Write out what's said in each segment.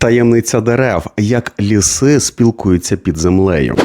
Таємниця дерев, як ліси спілкуються під землею.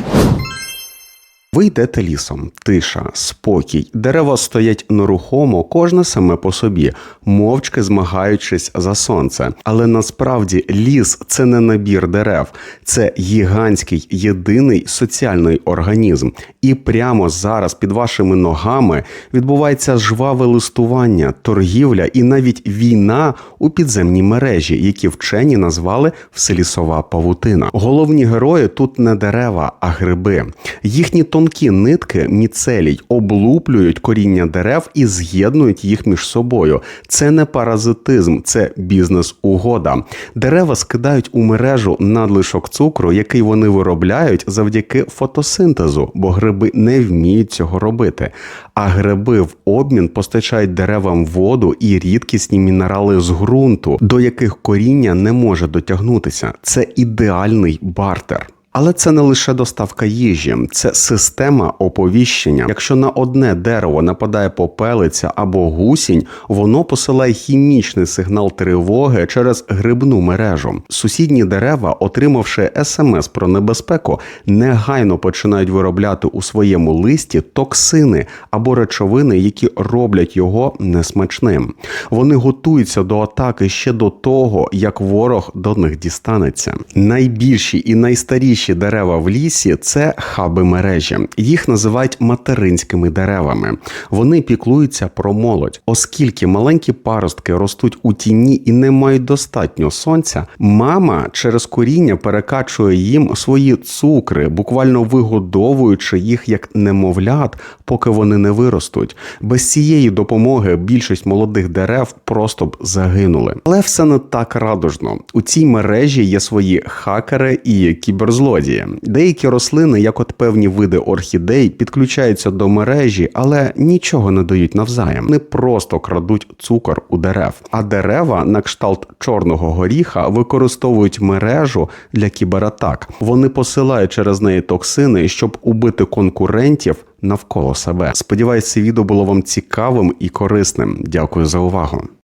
Ви йдете лісом, тиша, спокій. Дерева стоять нерухомо, кожне саме по собі, мовчки змагаючись за сонце. Але насправді ліс це не набір дерев, це гігантський єдиний соціальний організм. І прямо зараз під вашими ногами відбувається жваве листування, торгівля і навіть війна у підземній мережі, які вчені назвали вселісова павутина. Головні герої тут не дерева, а гриби. Їхні тонкі нитки міцелій облуплюють коріння дерев і з'єднують їх між собою. Це не паразитизм, це бізнес-угода. Дерева скидають у мережу надлишок цукру, який вони виробляють завдяки фотосинтезу, бо гриби не вміють цього робити. А гриби в обмін постачають деревам воду і рідкісні мінерали з ґрунту, до яких коріння не може дотягнутися. Це ідеальний бартер. Але це не лише доставка їжі, це система оповіщення. Якщо на одне дерево нападає попелиця або гусінь, воно посилає хімічний сигнал тривоги через грибну мережу. Сусідні дерева, отримавши смс про небезпеку, негайно починають виробляти у своєму листі токсини або речовини, які роблять його несмачним. Вони готуються до атаки ще до того, як ворог до них дістанеться. Найбільші і найстаріші дерева в лісі це хаби мережі. Їх називають материнськими деревами. Вони піклуються про молодь, оскільки маленькі паростки ростуть у тіні і не мають достатньо сонця. Мама через коріння перекачує їм свої цукри, буквально вигодовуючи їх як немовлят, поки вони не виростуть. Без цієї допомоги більшість молодих дерев просто б загинули. Але все не так радужно. У цій мережі є свої хакери і кіберзлодії. Деякі рослини, як от певні види орхідей, підключаються до мережі, але нічого не дають навзаєм. Вони просто крадуть цукор у дерев. А дерева на кшталт чорного горіха використовують мережу для кібератак. Вони посилають через неї токсини, щоб убити конкурентів навколо себе. Сподіваюсь, це відео було вам цікавим і корисним. Дякую за увагу.